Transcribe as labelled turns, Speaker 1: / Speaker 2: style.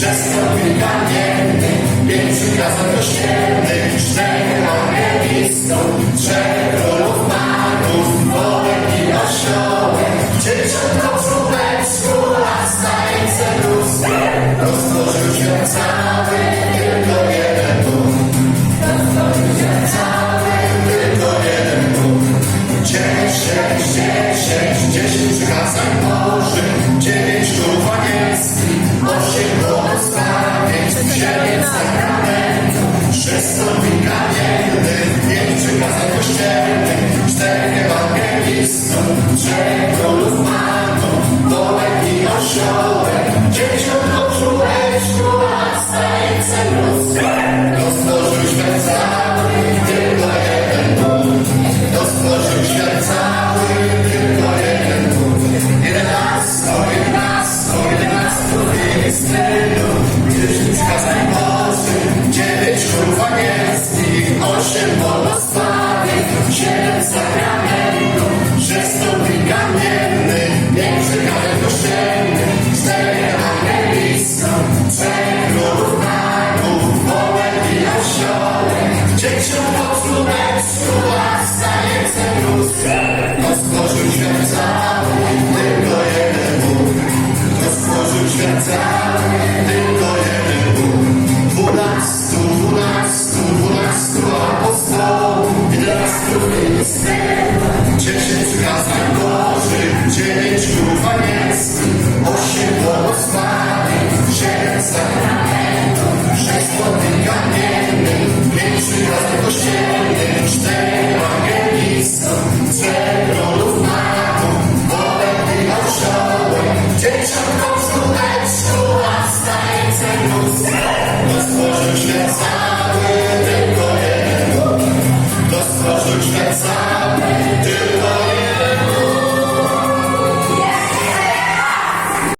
Speaker 1: Przez to wyganiemy, więcej razem do siebie. serce ewangelistą, czego lub mamą, dołek i osiołek, dzieci cały, tylko jeden Bóg, stworzył świat cały, tylko jeden Bóg. Dwunastu, dwunastu, dwunastu apostołów, ministerów, dziesięć kazań Bożych, dziewięć królów anielskich, серце, не схоже, не